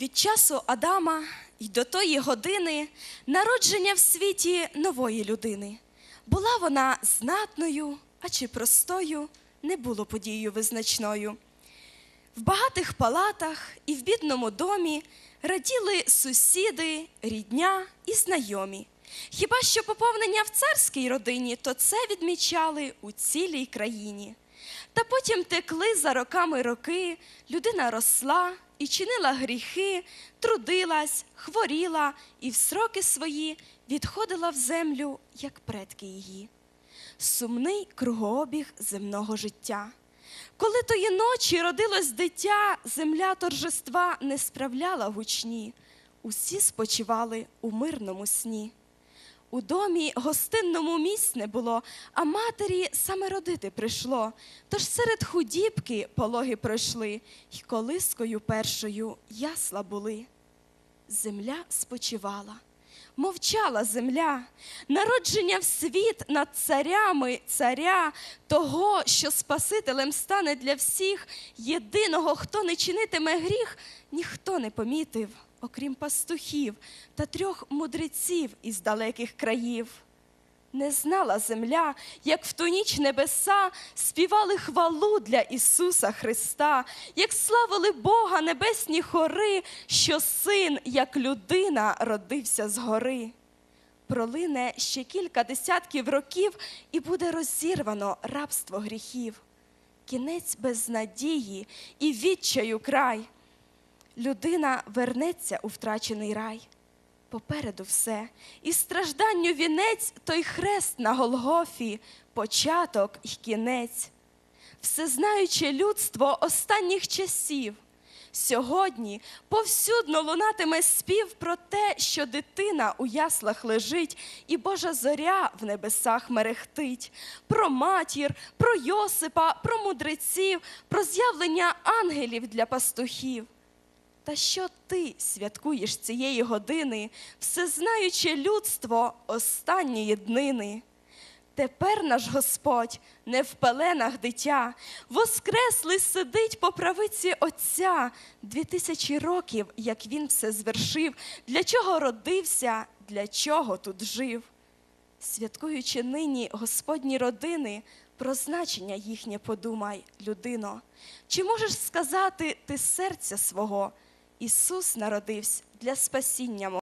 Від часу Адама й до тої години народження в світі нової людини. Була вона знатною, а чи простою, не було подією визначною. В багатих палатах і в бідному домі раділи сусіди, рідня і знайомі. Хіба що поповнення в царській родині, то це відмічали у цілій країні. Та потім текли за роками роки, людина росла і чинила гріхи, трудилась, хворіла і в сроки свої відходила в землю, як предки її. Сумний кругообіг земного життя. Коли тої ночі родилось дитя, земля торжества не справляла гучні, усі спочивали у мирному сні. У домі гостинному місць не було, а матері саме родити прийшло. Тож серед худібки пологи пройшли, й колискою першою ясла були. Земля спочивала, мовчала земля, народження в світ над царями царя, того, що Спасителем стане для всіх, єдиного, хто не чинитиме гріх, ніхто не помітив, окрім пастухів та трьох мудреців із далеких країв. Не знала земля, як в ту ніч небеса співали хвалу для Ісуса Христа, як славили Бога небесні хори, що син, як людина, родився згори. Пролине ще кілька десятків років, і буде розірвано рабство гріхів. Кінець без надії і відчаю край. Людина вернеться у втрачений рай попереду все, і стражданню вінець той хрест на Голгофі, початок й кінець. Всезнаюче людство останніх часів. Сьогодні повсюдно лунатиме спів про те, що дитина у яслах лежить, і Божа зоря в небесах мерехтить, про матір, про Йосипа, про мудреців, про з'явлення ангелів для пастухів. Та що ти святкуєш цієї години, всезнаюче людство останньої днини? Тепер наш Господь не в пеленах дитя, воскреслий сидить по правиці Отця. Дві тисячі років, як він все звершив, для чого родився, для чого тут жив. Святкуючи нині Господні родини, про значення їхнє подумай, людино. Чи можеш сказати ти серця свого? Ісус народився для спасіння.